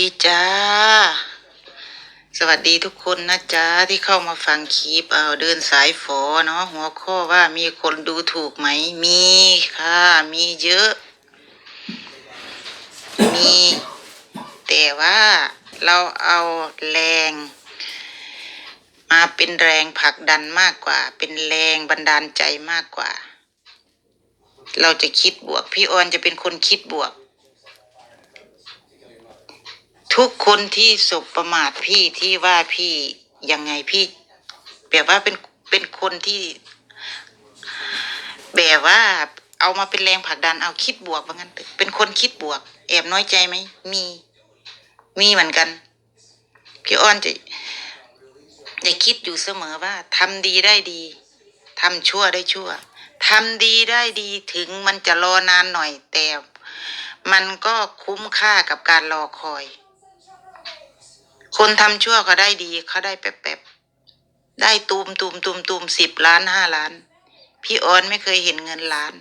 ดีจ้า สวัสดีทุกคนนะจ๊ะที่เข้ามาฟังคลิปเอาเดินสายฝอเนาะหัวข้อว่ามีคนดูถูกไหม มีค่ะ มีเยอะ มี แต่ว่าเราเอาแรง มาเป็นแรงผลักดันมากกว่า เป็นแรงบันดาลใจมากกว่า เราจะคิดบวก พี่ออนจะเป็นคนคิดบวก ทุกคนที่สบประมาทพี่ที่ว่าพี่ยังไงพี่ แบบว่าเป็นเป็นคนที่ แบบว่าเอามาเป็นแรงผลักดันเอาคิดบวกว่างั้นเถอะเป็นคนคิดบวก แอบน้อยใจไหมมี มีเหมือนกันพี่อ้อนจะจะคิดอยู่เสมอว่าทำดีได้ดีทำชั่วได้ชั่วทำดีได้ดีถึงมันจะรอนานหน่อยแต่มันก็คุ้มค่ากับการรอคอย คนทำชั่วเขาได้ดีเขาได้แป๊บๆได้ตูมตูมตูมตูมสิบล้านห้าล้าน พี่ออนไม่เคยเห็นเงินล้าน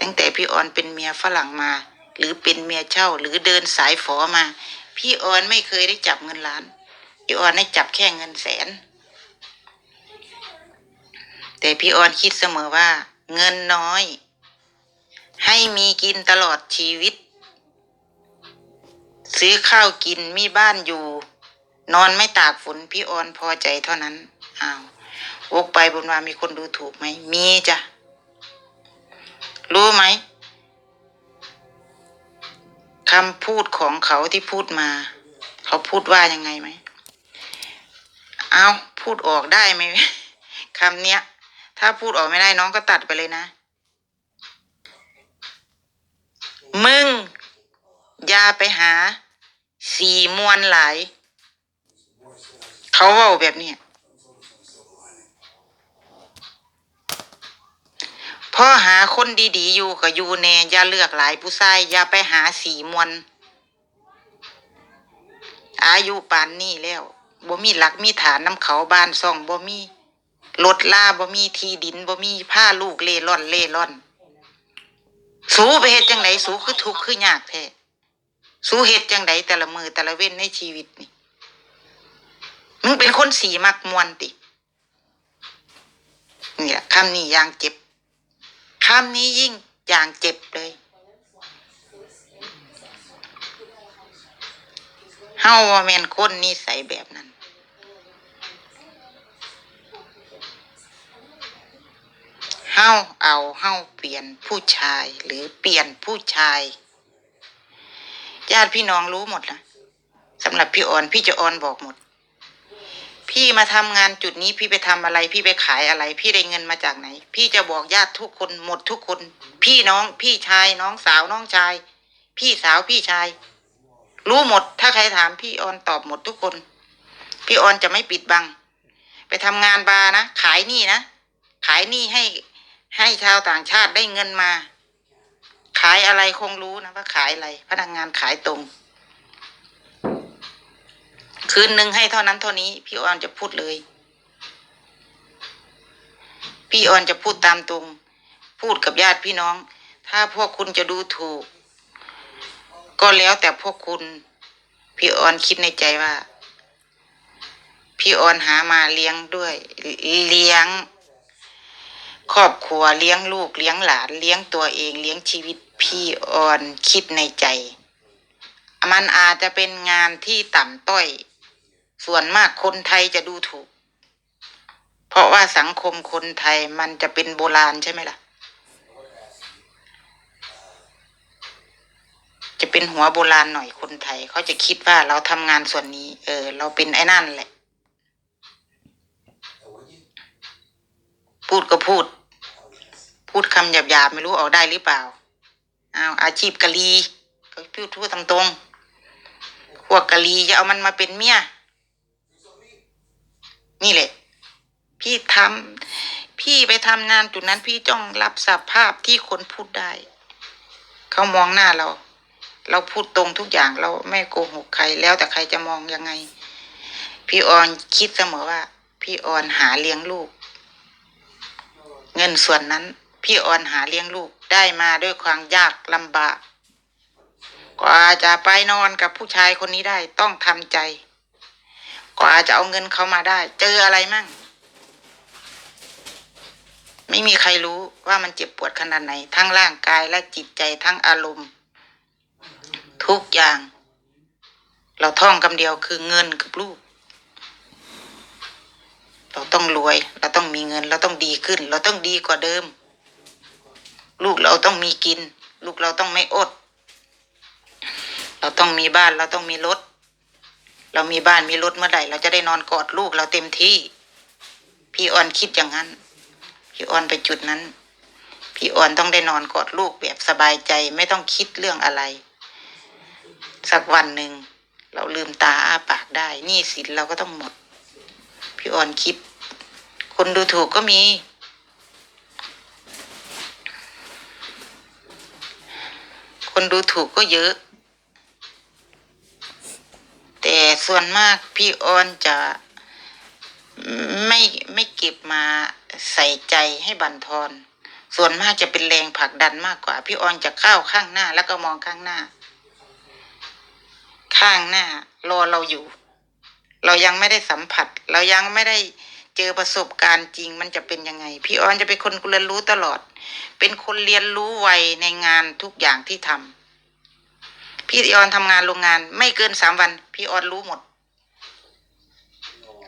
ตั้งแต่พี่ออนเป็นเมียฝรั่งมา หรือเป็นเมียเช่าหรือเดินสายฝอมา พี่ออนไม่เคยได้จับเงินล้าน พี่ออนได้จับแค่เงินแสน แต่พี่ออนคิดเสมอว่า เงินน้อย ให้มีกินตลอดชีวิต ซื้อข้าวกินมีบ้านอยู่ นอนไม่ตากฝนพี่ออนพอใจเท่านั้นอ้าววกไปบนว่ามีคนดูถูกไหมมีจ้ะรู้ไหมคำพูดของเขาที่พูดมา เขาพูดว่ายังไงไหม เอาพูดออกได้ไหมคำเนี้ย ถ้าพูดออกไม่ได้น้องก็ตัดไปเลยนะ มึง อย่าไปหา สีมวนหลาย เขาเว่าแบบนี้พ่อหาคนดีๆ อยู่ก็อยู่แน่อย่าเลือกหลายผู้ชายอย่าไปหาสีมวนอายุปานนี้แล้วบ่มีหลักมีฐานน้ำเขาบ้านซ่องบ่มีรถลาบ่มีที่ดินบ่มีผ้าลูกเล่ร่อนเล่ร่อน สูไปเฮ็ดจังไดสูคือทุกข์คือยากแท้ สู้เฮ็ดจังไดแต่ละมือแต่ละเว้นในชีวิตนี่มึงเป็นคนสีมักมวนตินี่แหละคำนี้ยางเจ็บคำนี้ยิ่งยางเจ็บเลยเฮาว่าแมนคนนิสัยแบบนั้น เฮาเอาเฮาเปลี่ยนผู้ชายหรือเปลี่ยนผู้ชาย ญาติพี่น้องรู้หมดนะสำหรับพี่ออนพี่จะออนบอกหมด พี่มาทำงานจุดนี้พี่ไปทำอะไร พี่ไปขายอะไร พี่ได้เงินมาจากไหน พี่จะบอกญาติทุกคนหมดทุกคน พี่น้อง พี่ชาย น้องสาวน้องชาย พี่สาวพี่ชาย รู้หมด ถ้าใครถามพี่ออนตอบหมดทุกคน พี่ออนจะไม่ปิดบัง ไปทำงานบาร์นะขายนี่นะขายนี่ให้ให้ชาวต่างชาติได้เงินมา ขายอะไรคงรู้นะว่าขายอะไร พนักงานขายตรง คืนหนึ่งให้เท่านั้นเท่านี้พี่ออนจะพูดเลย พี่ออนจะพูดตามตรง พูดกับญาติพี่น้อง ถ้าพวกคุณจะดูถูก ก็แล้วแต่พวกคุณ พี่ออนคิดในใจว่า พี่ออนหามาเลี้ยงด้วย เลี้ยงครอบครัวเลี้ยงลูกเลี้ยงหลานเลี้ยงตัวเองเลี้ยงชีวิต พี่ออนคิดในใจ มันอาจจะเป็นงานที่ต่ำต้อย ส่วนมากคนไทยจะดูถูก เพราะว่าสังคมคนไทยมันจะเป็นโบราณใช่ไหมล่ะ จะเป็นหัวโบราณหน่อยคนไทย เขาจะคิดว่าเราทำงานส่วนนี้ เออ เราเป็นไอ้นั่นแหละ พูดก็พูด พูดคำหยาบๆไม่รู้ออกได้หรือเปล่า อ้าวอาชีพกะลีก็พูดพูดตามตรงพวกกะลีจะเอามันมาเป็นเมียนี่แหละ พี่ทำพี่ไปทำงานจุดนั้นพี่จ้องรับสภาพที่คนพูดได้ เขามองหน้าเรา เราพูดตรงทุกอย่างเราไม่โกหกใครแล้วแต่ใครจะมองยังไง พี่ออนคิดเสมอว่า พี่ออนหาเลี้ยงลูก เงินส่วนนั้น พี่ออนหาเลี้ยงลูกได้มาด้วยความยากลำบาก กว่าจะไปนอนกับผู้ชายคนนี้ได้ต้องทำใจ กว่าจะเอาเงินเขามาได้ เจออะไรมั่ง ไม่มีใครรู้ว่ามันเจ็บปวดขนาดไหน ทั้งร่างกายและจิตใจทั้งอารมณ์ ทุกอย่าง เราท่องคำเดียวคือเงินกับลูกเราต้องรวย เราต้องมีเงิน เราต้องดีขึ้น เราต้องดีกว่าเดิม ลูกเราต้องมีกิน ลูกเราต้องไม่อด เราต้องมีบ้านเราต้องมีรถ เรามีบ้านมีรถเมื่อไหร่เราจะได้นอนกอดลูกเราเต็มที่ พี่ออนคิดอย่างนั้น พี่ออนไปจุดนั้น พี่ออนต้องได้นอนกอดลูกแบบสบายใจไม่ต้องคิดเรื่องอะไร สักวันหนึ่งเราลืมตาอ้าปากได้นี่สินเราก็ต้องหมด พี่ออนคิด คนดูถูกก็มี คนดูถูกก็เยอะ แต่ส่วนมากพี่ออนจะไม่ไม่เก็บมาใส่ใจให้บันทอน ส่วนมากจะเป็นแรงผลักดันมากกว่า พี่ออนจะก้าวข้างหน้า แล้วก็มองข้างหน้า ข้างหน้า รอเราอยู่ เรายังไม่ได้สัมผัส เรายังไม่ได้ เจอประสบการณ์จริงมันจะเป็นยังไง พี่ออนจะเป็นคนเรียนรู้ตลอด เป็นคนเรียนรู้ไวในงานทุกอย่างที่ทำพี่ออนทำงานโรงงาน ไม่เกินสามวัน พี่ออนรู้หมด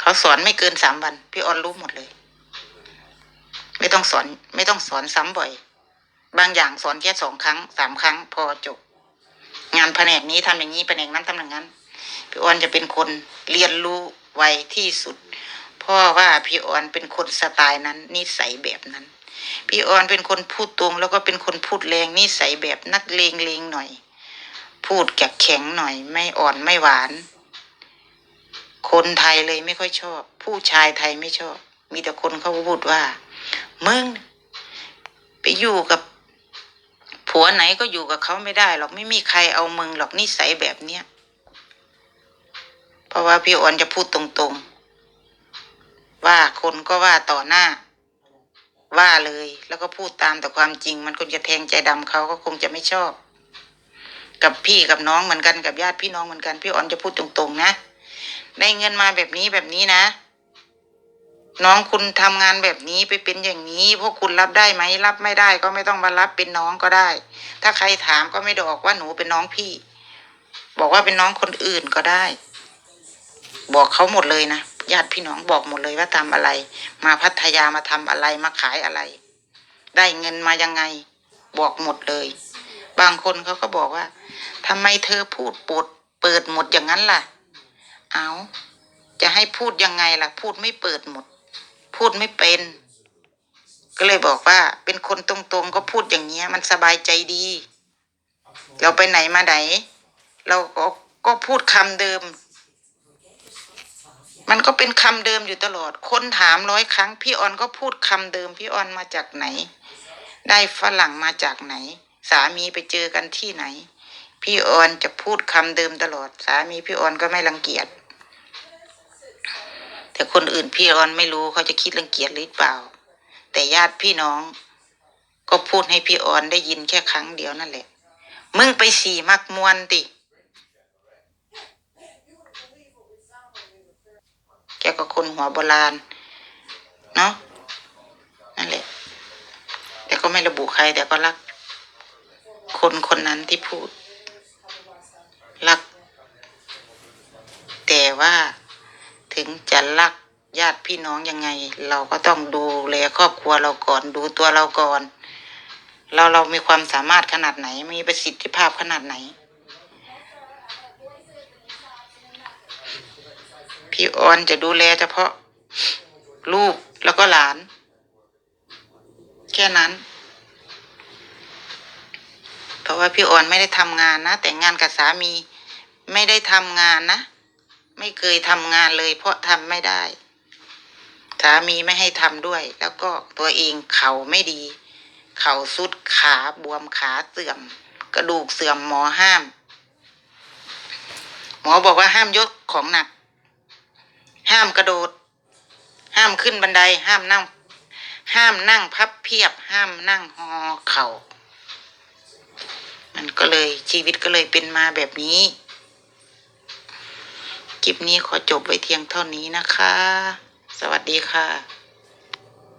เขาสอนไม่เกินสามวัน พี่ออนรู้หมดเลย ไม่ต้องสอน ไม่ต้องสอนซ้ำบ่อย บางอย่างสอนแค่สองครั้งสามครั้ง พอจบ งานแผนกนี้ทำอย่างนี้แผนกนั้นทำอย่างนั้นพี่ออนจะเป็นคนเรียนรู้ไวที่สุด พราะว่าพี่ออนเป็นคนสไตล์นั้น นิสัยแบบนั้น พี่ออนเป็นคนพูดตรงแล้วก็เป็นคนพูดแรงนิสัยแบบนักเลงเลงหน่อย พูดแกะแข็งหน่อย ไม่อ่อนไม่หวาน คนไทยเลยไม่ค่อยชอบ ผู้ชายไทยไม่ชอบ มีแต่คนเขาพูดว่ามึงไปอยู่กับผัวไหนก็อยู่กับเขาไม่ได้หรอกไม่มีใครเอามึงหรอกนิสัยแบบเนี้ยเพราะว่าพี่ออนจะพูดตรงๆ ว่าคนก็ว่าต่อหน้า ว่าเลย แล้วก็พูดตามแต่ความจริง มันคงจะแทงใจดำเขาก็คงจะไม่ชอบ กับพี่กับน้องเหมือนกันกับญาติพี่น้องเหมือนกันพี่ออนจะพูดตรงๆนะได้เงินมาแบบนี้แบบนี้นะ น้องคุณทำงานแบบนี้ไปเป็นอย่างนี้ พวกคุณรับได้ไหมรับไม่ได้ ก็ไม่ต้องมารับเป็นน้องก็ได้ ถ้าใครถามก็ไม่ได้บอกว่าหนูเป็นน้องพี่ บอกว่าเป็นน้องคนอื่นก็ได้ บอกเขาหมดเลยนะ ญาติพี่น้องบอกหมดเลยว่าทำอะไร มาพัทยามาทำอะไรมาขายอะไร ได้เงินมายังไง บอกหมดเลย บางคนเขาก็บอกว่าทำไมเธอพูดปดเปิดหมดอย่างนั้นล่ะ เอาจะให้พูดยังไงล่ะ พูดไม่เปิดหมด พูดไม่เป็น ก็เลยบอกว่า เป็นคนตรงๆก็พูดอย่างเงี้ย มันสบายใจดี เราไปไหนมาไหน เราก็ก็พูดคำเดิม มันก็เป็นคำเดิมอยู่ตลอด คนถามร้อยครั้ง พี่ออนก็พูดคำเดิม พี่ออนมาจากไหน ได้ฝรั่งมาจากไหน สามีไปเจอกันที่ไหน พี่ออนจะพูดคำเดิมตลอด สามีพี่ออนก็ไม่รังเกียจ แต่คนอื่นพี่ออนไม่รู้เขาจะคิดรังเกียจหรือเปล่า แต่ญาติพี่น้อง ก็พูดให้พี่ออนได้ยินแค่ครั้งเดียวนั่นแหละ มึงไปสีมักมวนติ แกก็คนหัวโบราณ เนาะนั่นแหละ แต่ก็ไม่ระบุใคร แต่ก็รัก คนคนนั้นที่พูด รัก แต่ว่าถึงจะรักญาติพี่น้องยังไง เราก็ต้องดูแลครอบครัวเราก่อนดูตัวเราก่อน เราเรามีความสามารถขนาดไหน มีประสิทธิภาพขนาดไหน พี่ออนจะดูแลเฉพาะลูกแล้วก็หลาน แค่นั้น เพราะว่าพี่ออนไม่ได้ทำงานนะ แต่งงานกับสามีไม่ได้ทำงานนะ ไม่เคยทำงานเลย เพราะทำไม่ได้ สามีไม่ให้ทำด้วย แล้วก็ตัวเองเข่าไม่ดี เข่าสุดขาบวมขาเสื่อม กระดูกเสื่อมหมอห้าม หมอบอกว่าห้ามยกของหนัก ห้ามกระโดด ห้ามขึ้นบันได ห้ามนั่ง ห้ามนั่งพับเพียบ ห้ามนั่งหอเข่ามมันก็เลยชีวิตก็เลยเป็นมาแบบนี้คลิปนี้ขอจบไว้เทียงเท่านี้นะคะ สวัสดีค่ะ